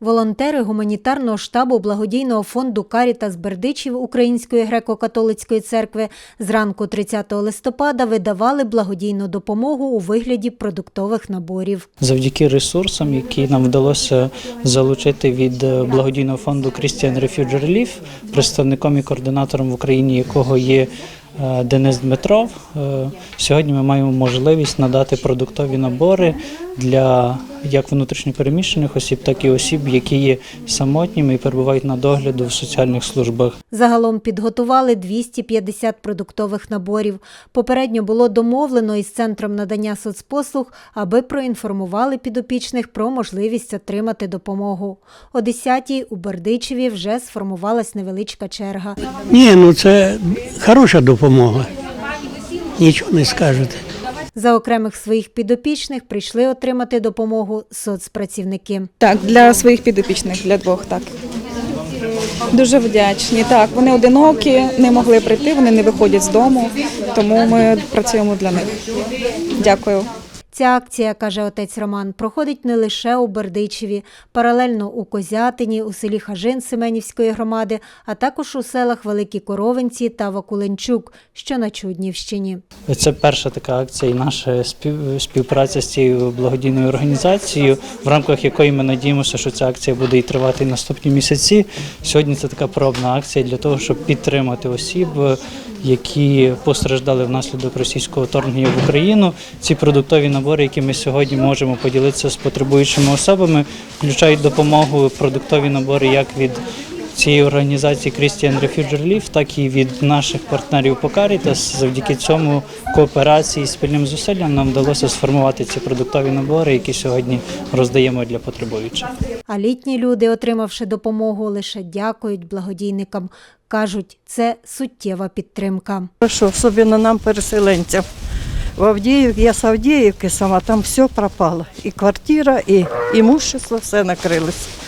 Волонтери гуманітарного штабу благодійного фонду Карітас Бердичів Української греко-католицької церкви зранку 30 листопада видавали благодійну допомогу у вигляді продуктових наборів. Завдяки ресурсам, які нам вдалося залучити від е, благодійного фонду Christian Refugee Relief, представником і координатором в Україні якого є Денис Дмитров. Е, Сьогодні ми маємо можливість надати продуктові набори для як внутрішньопереміщених осіб, так і осіб, які є самотніми і перебувають на догляду в соціальних службах. Загалом підготували 250 продуктових наборів. Попередньо було домовлено із центром надання соцпослуг, аби проінформували підопічних про можливість отримати допомогу. О 10-й у Бердичеві вже сформувалась невеличка черга. Ні, ну це хороша допомога. Нічого не скажете. За окремих своїх підопічних прийшли отримати допомогу соцпрацівники. Так, для своїх підопічних, для двох, так. Дуже вдячні. Так, вони одинокі, не могли прийти, вони не виходять з дому, тому ми працюємо для них. Дякую. Ця акція, каже отець Роман, проходить не лише у Бердичеві, паралельно у Козятині, у селі Хажин Семенівської громади, а також у селах Великі Коровинці та Вакуленчук, що на Чуднівщині. Це перша така акція і наша спів, співпраця з цією благодійною організацією, в рамках якої ми надіємося, що ця акція буде і тривати наступні місяці. Сьогодні це така пробна акція для того, щоб підтримати осіб, які постраждали внаслідок російського вторгнення в Україну. Ці продуктові набори, які ми сьогодні можемо поділитися з потребуючими особами, включають допомогу продуктові набори як від цієї організації Christian Refugee Relief, так і від наших партнерів по Caritas. Завдяки цьому кооперації і спільним зусиллям нам вдалося сформувати ці продуктові набори, які сьогодні роздаємо для потребуючих. А літні люди, отримавши допомогу, лише дякують благодійникам. Кажуть, це суттєва підтримка. Хорошо, особенно нам, переселенцям. В Авдіївці, я з Авдіївки сама, там все пропало. І квартира, і імущество, все накрилось.